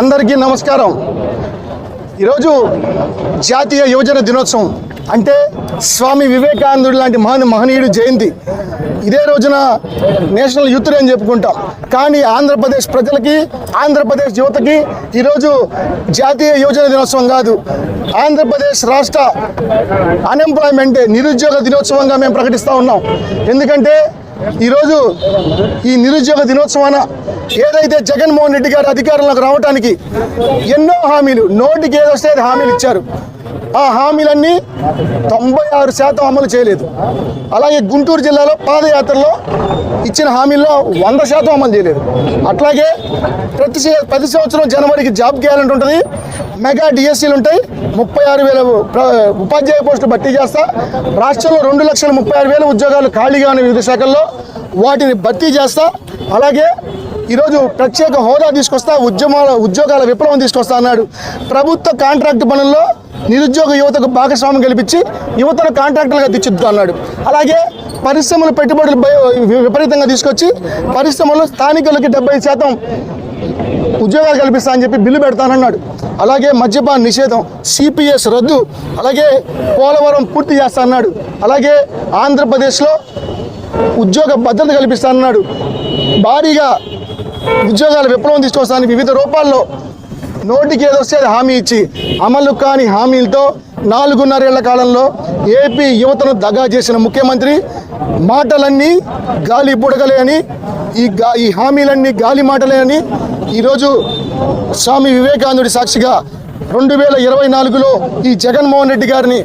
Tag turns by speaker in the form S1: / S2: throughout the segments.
S1: అందరికీ నమస్కారం. ఈరోజు జాతీయ యువజన దినోత్సవం. అంటే స్వామి వివేకానందుడు లాంటి మహా మహనీయుడు జయంతి. ఇదే రోజున నేషనల్ యూత్ డే అని చెప్పుకుంటాం. కానీ ఆంధ్రప్రదేశ్ ప్రజలకి ఆంధ్రప్రదేశ్ యువతకి ఈరోజు జాతీయ యువజన దినోత్సవం కాదు. ఆంధ్రప్రదేశ్ రాష్ట్ర అన్ఎంప్లాయ్మెంట్ నిరుద్యోగ దినోత్సవంగా మేము ప్రకటిస్తూ ఉన్నాం. ఎందుకంటే ఈరోజు ఈ నిరుద్యోగ దినోత్సవాన ఏదైతే జగన్మోహన్ రెడ్డి గారు అధికారంలోకి రావడానికి ఎన్నో హామీలు నోటికి ఏదొస్తే అది హామీలు ఇచ్చారు. ఆ హామీలన్నీ తొంభై ఆరు శాతం అమలు చేయలేదు. అలాగే గుంటూరు జిల్లాలో పాదయాత్రలో ఇచ్చిన హామీల్లో వంద శాతం అమలు చేయలేదు. అట్లాగే ప్రతి ప్రతి సంవత్సరం జనవరికి జాబ్ క్యాలెండర్ ఉంటుంది. మెగా డిఎస్సీలు ఉంటాయి. ముప్పై ఆరు వేల ఉపాధ్యాయ పోస్టులు భర్తీ చేస్తా. రాష్ట్రంలో రెండు లక్షల ముప్పై ఆరు వేల ఉద్యోగాలు ఖాళీగా ఉన్న వివిధ శాఖల్లో వాటిని భర్తీ చేస్తా. అలాగే ఈరోజు ప్రత్యేక హోదా తీసుకొస్తా. ఉద్యమాల ఉద్యోగాల విప్లవం తీసుకొస్తా అన్నాడు. ప్రభుత్వ కాంట్రాక్ట్ పనుల్లో నిరుద్యోగ యువతకు భాగస్వామ్యం కల్పించి యువతను కాంట్రాక్టర్గా తీర్చిదిద్దుతా అన్నాడు అలాగే పరిశ్రమలు పెట్టుబడులు భయ- విపరీతంగా తీసుకొచ్చి పరిశ్రమలు స్థానికులకి డెబ్బై శాతం ఉద్యోగాలు కల్పిస్తా అని చెప్పి బిల్లు పెడతానన్నాడు. అలాగే మద్యపాన నిషేధం సిపిఎస్ రద్దు అలాగే పోలవరం పూర్తి చేస్తా అన్నాడు అలాగే ఆంధ్రప్రదేశ్లో ఉద్యోగ భద్రత కల్పిస్తా అన్నాడు భారీగా ఉద్యోగాల విప్లవం తీసుకొస్తానని వివిధ రూపాల్లో నోటికి ఏదొస్తే అది హామీ ఇచ్చి అమలు కాని హామీలతో నాలుగున్నరేళ్ళ కాలంలో ఏపీ యువతను దగా చేసిన ముఖ్యమంత్రి మాటలన్నీ గాలి బుడగలే అని ఈ గా ఈ హామీలన్నీ గాలి మాటలే అని ఈరోజు స్వామి వివేకానందుడి సాక్షిగా రెండు వేల ఇరవై నాలుగులో ఈ జగన్మోహన్ రెడ్డి గారిని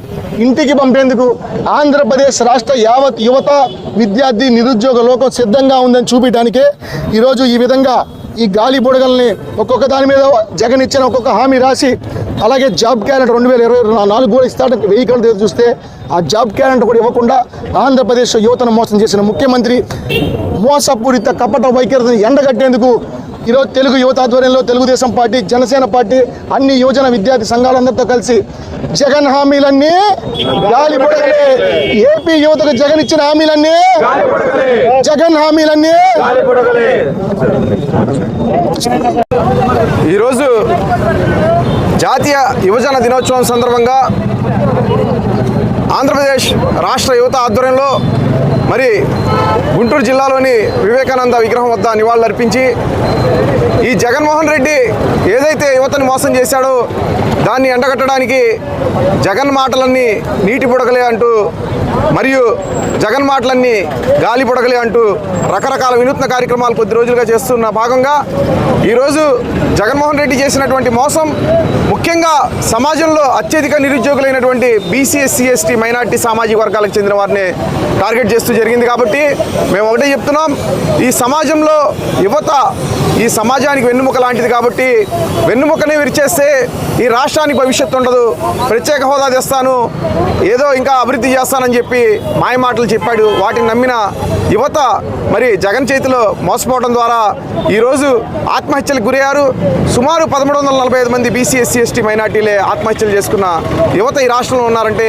S1: ఇంటికి పంపేందుకు ఆంధ్రప్రదేశ్ రాష్ట్ర యావత్ యువత విద్యార్థి నిరుద్యోగ లోకం సిద్ధంగా ఉందని చూపించడానికే ఈరోజు ఈ విధంగా ఈ గాలి బుడగల్ని ఒక్కొక్క దాని మీద జగన్ ఇచ్చిన ఒక్కొక్క హామీ రాసి అలాగే జాబ్ క్యాలెండర్ రెండు వేల ఇరవై నాలుగు కూడా ఇస్తాడని వెయ్యి కళ్ళు చూస్తే ఆ జాబ్ క్యాలెండర్ కూడా ఇవ్వకుండా ఆంధ్రప్రదేశ్ యువతను మోసం చేసిన ముఖ్యమంత్రి మోసపూరిత కపట వైఖరిని ఎండగట్టేందుకు ఈరోజు తెలుగు యువత ఆధ్వర్యంలో తెలుగుదేశం పార్టీ జనసేన పార్టీ అన్ని యువజన విద్యార్థి సంఘాలందరితో కలిసి జగన్ హామీలన్నీ గాలి ఏపీ యువతకు జగన్ ఇచ్చిన హామీలన్నీ జగన్ హామీలన్నీ
S2: ఈరోజు జాతీయ యువజన దినోత్సవం సందర్భంగా ఆంధ్రప్రదేశ్ రాష్ట్ర యువత ఆధ్వర్యంలో మరి గుంటూరు జిల్లాలోని వివేకానంద విగ్రహం వద్ద నివాళులర్పించి ఈ జగన్మోహన్ రెడ్డి ఏదైతే యువతను మోసం చేశాడో దాన్ని ఎండగట్టడానికి జగన్ మాటలన్నీ నీటి బుడగలే అంటూ మరియు జగన్ మాటలన్నీ గాలి పొడగలే అంటూ రకరకాల వినూత్న కార్యక్రమాలు కొద్ది రోజులుగా చేస్తున్న భాగంగా ఈరోజు జగన్మోహన్ రెడ్డి చేసినటువంటి మోసం ముఖ్యంగా సమాజంలో అత్యధిక నిరుద్యోగులైనటువంటి బీసీ ఎస్సీ ఎస్టీ మైనార్టీ సామాజిక వర్గాలకు చెందిన వారిని టార్గెట్ చేస్తూ జరిగింది కాబట్టి మేము ఒకటే చెప్తున్నాం ఈ సమాజంలో యువత ఈ సమాజానికి వెన్నుముక లాంటిది కాబట్టి వెన్నుముకనే విరిచేస్తే ఈ రాష్ట్రానికి భవిష్యత్తు ఉండదు. ప్రత్యేక హోదా తెస్తాను ఏదో ఇంకా అభివృద్ధి చేస్తానని చెప్పి మాయ మాటలు చెప్పాడు. వాటిని నమ్మిన యువత మరి జగన్ చేతిలో మోసపోవడం ద్వారా ఈరోజు ఆత్మహత్యలకు గురయ్యారు. సుమారు పదమూడు వందల నలభై ఐదు మంది బీసీ ఎస్సీ ఎస్టీ మైనార్టీలే ఆత్మహత్యలు చేసుకున్న యువత ఈ రాష్ట్రంలో ఉన్నారంటే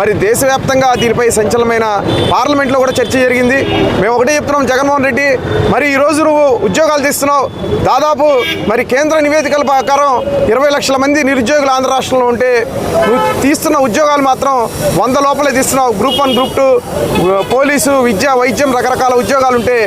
S2: మరి దేశవ్యాప్తంగా దీనిపై సంచలనమైన పార్లమెంట్లో కూడా చర్చ జరిగింది. మేము ఒకటే చెప్తున్నాం జగన్మోహన్ రెడ్డి మరి ఈరోజు నువ్వు ఉద్యోగాలు తీస్తున్నావు. దాదాపు మరి కేంద్ర నివేదికల ప్రకారం ఇరవై లక్షల మంది నిరుద్యోగులు ఆంధ్ర రాష్ట్రంలో ఉంటే నువ్వు తీస్తున్న ఉద్యోగాలు మాత్రం వంద లోపలే తీస్తున్నావు. Group one group two police విద్య వైద్యం రకరకాల ఉద్యోగాలు ఉంటే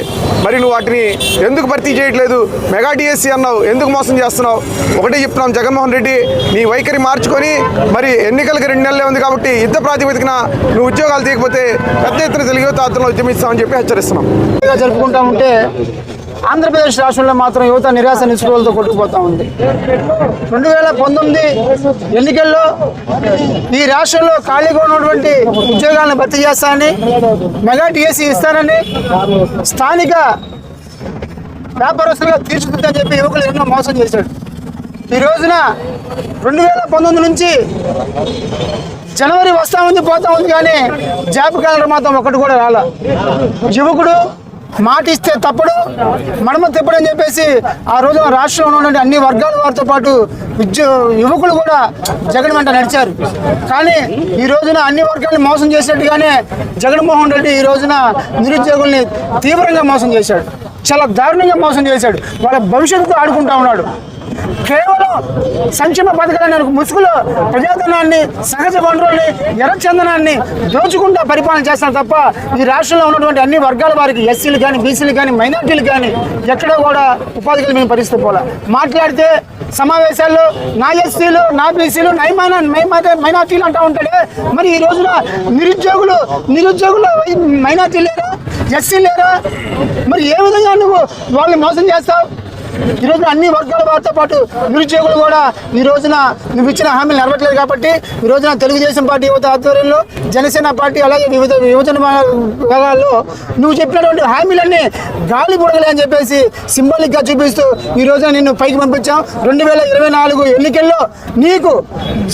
S2: మరి నువ్వు వాటిని ఎందుకు భర్తీ చేయట్లేదు? మెగా డిఎస్సి అన్నావు ఎందుకు మోసం చేస్తున్నావు? ఒకటే చెప్తున్నాం జగన్మోహన్ రెడ్డి నీ వైఖరి మార్చుకొని మరి ఎన్నికలకి రెండు నెలలే ఉంది కాబట్టి యుద్ధ ప్రాతిపదికన నువ్వు ఉద్యోగాలు తీయకపోతే పెద్ద ఎత్తున తెలుగు యువత ఉద్యమిస్తామని చెప్పి హెచ్చరిస్తున్నాం.
S3: జరుపుకుంటా ఉంటే ఆంధ్రప్రదేశ్ రాష్ట్రంలో మాత్రం యువత నిరాశ నిస్పృహలతో కొట్టుకుపోతా ఉంది. రెండు వేల పంతొమ్మిది ఎన్నికల్లో ఈ రాష్ట్రంలో ఖాళీగా ఉన్నటువంటి ఉద్యోగాలను భర్తీ చేస్తానని మెగా టీఎస్సీ ఇస్తానని స్థానిక వ్యాపారస్తులుగా తీర్చుతుందని చెప్పి యువకులు ఎన్నో మోసం చేశాడు ఈ రోజున రెండు వేల పంతొమ్మిది నుంచి జనవరి వస్తా ఉంది పోతా ఉంది కానీ జాబ్ క్యాలెండర్ మాత్రం ఒకటి కూడా రాల. యువకుడు మాట ఇస్తే తప్పడు మడమ తిప్పడు అని చెప్పేసి ఆ రోజు రాష్ట్రంలో ఉన్నటువంటి అన్ని వర్గాల వారితో పాటు ఉద్యో యువకులు కూడా జగన్ వెంట నడిచారు. కానీ ఈ రోజున అన్ని వర్గాలను మోసం చేసినట్టుగానే జగన్మోహన్ రెడ్డి ఈ రోజున నిరుద్యోగుల్ని తీవ్రంగా మోసం చేశాడు. చాలా దారుణంగా మోసం చేశాడు. వాళ్ళ భవిష్యత్తుతో ఆడుకుంటా ఉన్నాడు. కేవలం సంక్షేమ పథకాలను ముసుగులో ప్రజాధనాన్ని సహజ వనరుల్ని ఎర్రచందనాన్ని దోచుకుంటూ పరిపాలన చేస్తారు తప్ప ఈ రాష్ట్రంలో ఉన్నటువంటి అన్ని వర్గాల వారికి ఎస్సీలు కానీ బీసీలు కానీ మైనార్టీలు కానీ ఎక్కడో కూడా ఉపాధి కలిగిన పరిస్థితి పోలా. మాట్లాడితే సమావేశాల్లో నా ఎస్సీలు నా బీసీలు నై మైనార్టీలు అంటూ ఉంటాడే. మరి ఈ రోజున నిరుద్యోగులు నిరుద్యోగులు మైనార్టీ లేరా? ఎస్సీ లేరా? మరి ఏ విధంగా నువ్వు వాళ్ళని మోసం చేస్తావు? ఈ రోజున అన్ని వర్గాల వారితో పాటు నిరుద్యోగులు కూడా ఈ రోజున నువ్వు ఇచ్చిన హామీలు నెరవేర్లేదు కాబట్టి ఈ రోజున తెలుగుదేశం పార్టీ యువత ఆధ్వర్యంలో జనసేన పార్టీ అలాగే వివిధ యువజన విభాగాల్లో నువ్వు చెప్పినటువంటి హామీలన్నీ గాలి బుడగలే అని చెప్పేసి సింబాలిక్గా చూపిస్తూ ఈ రోజున నిన్ను పైకి పంపించాం. రెండు వేల ఇరవై నాలుగు ఎన్నికల్లో నీకు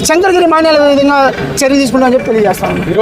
S3: శంకరగిరి మాన్యాల విధంగా చర్య తీసుకుంటామని చెప్పి తెలియజేస్తాను